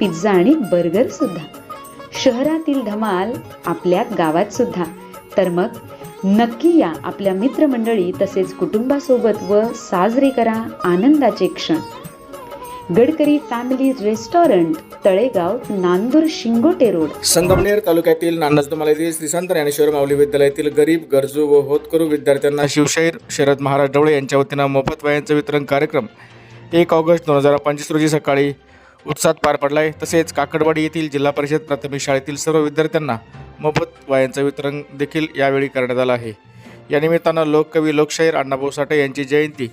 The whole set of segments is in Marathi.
पिझ्झा आणि बर्गर सुद्धा. शहरातील धमाल आपल्या गावात सुद्धा. तर मग नक्की या आपल्या मित्रमंडळी तसेच कुटुंबासोबत व साजरे करा आनंदाचे क्षण. Gadkari family restaurant Talegaon Nandur Shingote road. Sangamner तालुक्यातील नानजदमाला येथील श्री संत ज्ञानेश्वर माऊली विद्यालयातील गरीब गरजू व होतकरू विद्यार्थ्यांना शिवशाहीर शरद महाराज ढवळे यांच्या वतीनं मोफत वयांचं वितरण कार्यक्रम एक ऑगस्ट दोन हजार पंचवीस रोजी सकाळी उत्साहात पार पडला आहे तसेच काकडवाडी येथील जिल्हा परिषद प्राथमिक शाळेतील सर्व विद्यार्थ्यांना मोफत वयांचं वितरण देखील यावेळी करण्यात आलं आहे. या निमित्तानं लोककवी लोकशाहीर अण्णाभाऊ साठे यांची जयंती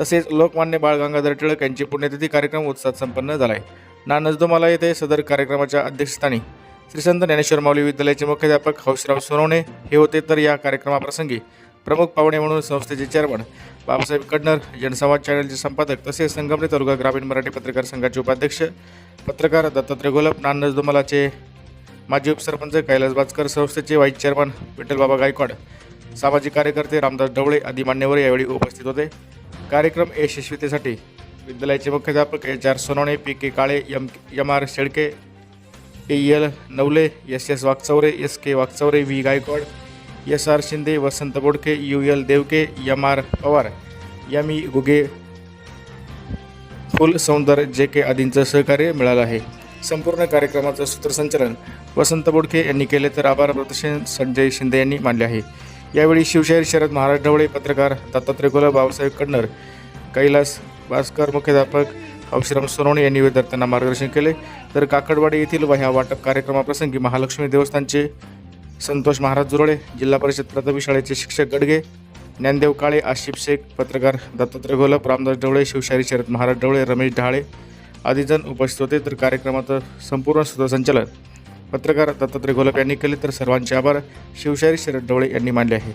तसेच लोकमान्य बाळ गंगाधर टिळक यांची पुण्यतिथी कार्यक्रम उत्साहात संपन्न झाला आहे नानजदोमाला येथे सदर कार्यक्रमाच्या अध्यक्षस्थानी श्रीसंत ज्ञानेश्वर माऊली विद्यालयाचे मुख्याध्यापक हौसराव सोनवणे हे होते. तर या कार्यक्रमाप्रसंगी प्रमुख पाहुणे म्हणून संस्थेचे चेअरमन बाबासाहेब कडनर जनसंवाद चॅनलचे संपादक तसेच संगमने तालुका ग्रामीण मराठी पत्रकार संघाचे उपाध्यक्ष पत्रकार दत्तात्रय गोलप नानजदोमालाचे माजी उपसरपंच कैलास बाचकर संस्थेचे व्हाईस चेअरमन विठ्ठलबाबा गायकवाड सामाजिक कार्यकर्ते रामदास ढवळे आदी मान्यवर यावेळी उपस्थित होते. कार्यक्रम यशस्वीतेसाठी विद्यालयाचे मुख्याध्यापक H R Sonawane P K Kale M M R Shelke A L Navale S S Wagchaure S K Wagchaure V Gaikwad S R Shinde Vasant Bodke U L Devke M R Pawar M E Guge Phulsaundar J K आदींचं सहकार्य मिळालं आहे. संपूर्ण कार्यक्रमाचं सूत्रसंचालन वसंत बोडके यांनी केले तर आभार प्रदर्शन संजय शिंदे यांनी मानले आहे. यावेळी शिवशाहीर शरद महाराज ढवळे पत्रकार दत्तात्रय गोला बाबासाहेब कन्नर कैलास भास्कर मुख्याध्यापक अवश्राम सोनवणे यांनी विद्यार्थ्यांना मार्गदर्शन केले. तर काकडवाडी येथील वह्या वाटप कार्यक्रमाप्रसंगी महालक्ष्मी देवस्थानचे संतोष महाराज जुरळे जिल्हा परिषद प्राथमिक शाळेचे शिक्षक गडगे ज्ञानदेव काळे आशिफ शेख पत्रकार दत्तात्रय घोलप रामदास ढवळे शिवशाही शरद महाराज ढवळे रमेश ढाळे आदीजण उपस्थित होते. तर कार्यक्रमाचं संपूर्ण सूत्रसंचालन पत्रकार दत्तात्रय घोलप यांनी केले. तर सर्वांचे आभार. शिवशाही शरद ढवळे यांनी मानले आहे.